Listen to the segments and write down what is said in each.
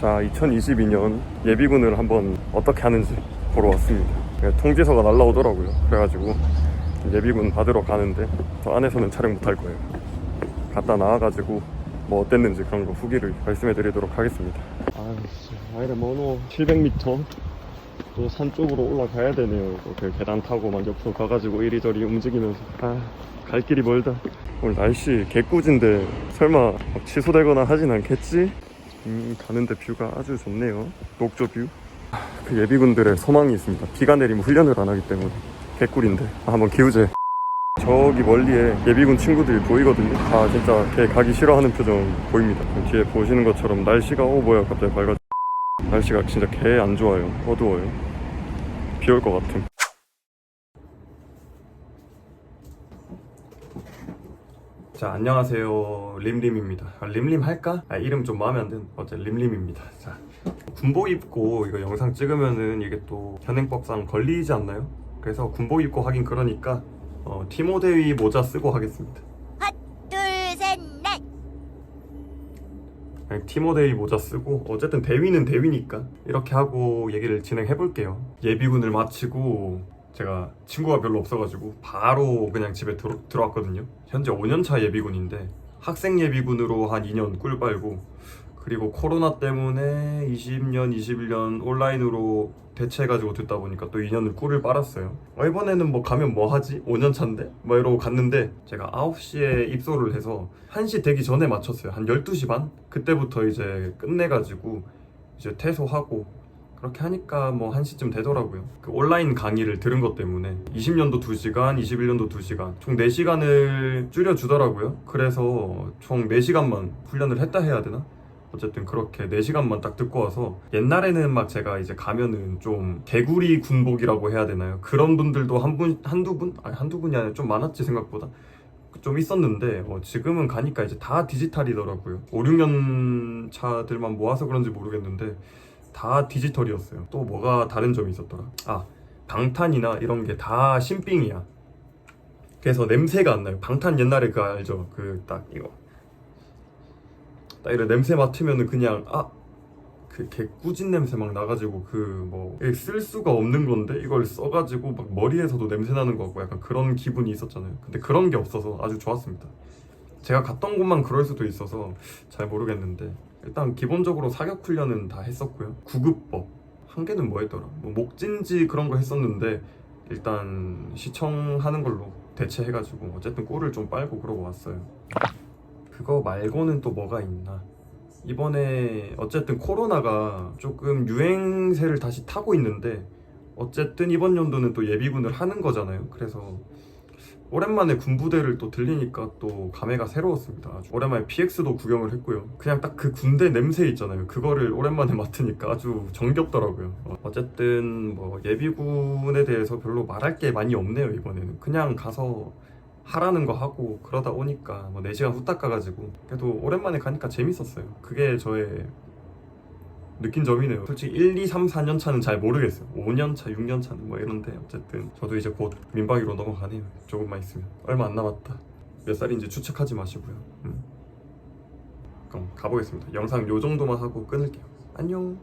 자, 2022년 예비군을 한번 어떻게 하는지 보러 왔습니다. 네, 통지서가 날라오더라고요. 그래가지고 예비군 받으러 가는데 저 안에서는 촬영 못할 거예요. 갔다 나와가지고 뭐 어땠는지 그런 거 후기를 말씀해 드리도록 하겠습니다. 아유, 아이래 뭐노 700m 또 산 쪽으로 올라가야 되네요. 또그 계단 타고 막 옆으로 가가지고 이리저리 움직이면서 아, 갈 길이 멀다. 오늘 날씨 개꿀인데 설마 막 취소되거나 하진 않겠지? 음, 가는데 뷰가 아주 좋네요. 녹조 뷰. 아, 그 예비군들의 소망이 있습니다. 비가 내리면 훈련을 안 하기 때문에 개꿀인데 아, 한번 기우제. 저기 멀리에 예비군 친구들이 보이거든요. 아 진짜 걔 가기 싫어하는 표정 보입니다. 뒤에 보시는 것처럼 날씨가 어 뭐야 갑자기 밝아. 날씨가 진짜 개 안 좋아요. 어두워요. 비 올 것 같음. 자 안녕하세요 림림입니다 아, 림림 할까? 아 이름 좀 마음에 안 드는 어째 림림입니다 자 군복 입고 이거 영상 찍으면은 이게 또 현행법상 걸리지 않나요? 그래서 군복 입고 하긴 그러니까 어, 티모 대위 모자 쓰고 하겠습니다 둘, 셋, 넷. 그냥 티모 대위 모자 쓰고 어쨌든 대위는 대위니까 이렇게 하고 얘기를 진행해 볼게요 예비군을 마치고 제가 친구가 별로 없어가지고 바로 그냥 집에 들어, 들어왔거든요 현재 5년차 예비군인데 학생 예비군으로 한 2년 꿀 빨고 그리고 코로나 때문에 20년, 21년 온라인으로 대체해가지고 듣다 보니까 또 2년을 꿀을 빨았어요. 어, 이번에는 뭐 가면 뭐 하지? 5년 차인데? 뭐 이러고 갔는데 제가 9시에 입소를 해서 1시 되기 전에 맞췄어요. 한 12시 반? 그때부터 이제 끝내가지고 이제 퇴소하고 그렇게 하니까 뭐 1시쯤 되더라고요. 그 온라인 강의를 들은 것 때문에 20년도 2시간, 21년도 2시간, 총 4시간을 줄여주더라고요. 그래서 총 4시간만 훈련을 했다 해야 되나? 어쨌든 그렇게 4시간만 딱 듣고 와서 옛날에는 막 제가 이제 가면은 좀 개구리 군복이라고 해야 되나요? 그런 분들도 한 분, 한두 분? 아니 한두 분이 아니라 좀 많았지 생각보다. 좀 있었는데 어, 지금은 가니까 이제 다 디지털이더라고요. 5, 6년 차들만 모아서 그런지 모르겠는데 다 디지털이었어요. 또 뭐가 다른 점이 있었더라. 아 방탄이나 이런 게 다 신빙이야. 그래서 냄새가 안 나요. 방탄 옛날에 그 알죠? 그 딱 이거 딱 이런 냄새 맡으면은 그냥 아. 그 개꾸진 냄새 막 나가지고 그뭐쓸 수가 없는 건데 이걸 써가지고 막 머리에서도 냄새 나는 거 같고 약간 그런 기분이 있었잖아요. 근데 그런 게 없어서 아주 좋았습니다. 제가 갔던 곳만 그럴 수도 있어서 잘 모르겠는데 일단 기본적으로 사격 훈련은 다 했었고요. 구급법 한 개는 뭐였더라? 뭐 목진지 그런 거 했었는데 일단 시청하는 걸로 대체해가지고 어쨌든 꿀을 좀 빨고 그러고 왔어요. 그거 말고는 또 뭐가 있나? 이번에 어쨌든 코로나가 조금 유행세를 다시 타고 있는데 어쨌든 이번 연도는 또 예비군을 하는 거잖아요. 그래서 오랜만에 군부대를 또 들리니까 또 감회가 새로웠습니다. 아주 오랜만에 PX도 구경을 했고요. 그냥 딱 그 군대 냄새 있잖아요. 그거를 오랜만에 맡으니까 아주 정겹더라고요. 어, 어쨌든 뭐 예비군에 대해서 별로 말할 게 많이 없네요 이번에는. 그냥 가서 하라는 거 하고 그러다 오니까 뭐 4시간 후딱 가가지고 그래도 오랜만에 가니까 재밌었어요. 그게 저의 느낀 점이네요. 솔직히 1, 2, 3, 4년 차는 잘 모르겠어요. 5년 차, 6년 차는 뭐 이런데 어쨌든 저도 이제 곧 민박이로 넘어가네요. 조금만 있으면 얼마 안 남았다. 몇 살인지 추측하지 마시고요. 음. 그럼 가보겠습니다. 영상 요 정도만 하고 끊을게요. 안녕.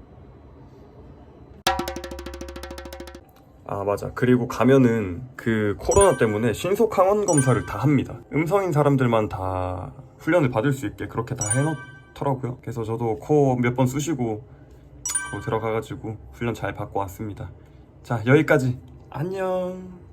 아 맞아 그리고 가면은 그 코로나 때문에 신속 항원 검사를 다 합니다 음성인 사람들만 다 훈련을 받을 수 있게 그렇게 다 해놓더라고요 그래서 저도 코 몇 번 쑤시고 코 들어가가지고 훈련 잘 받고 왔습니다. 자 여기까지. 안녕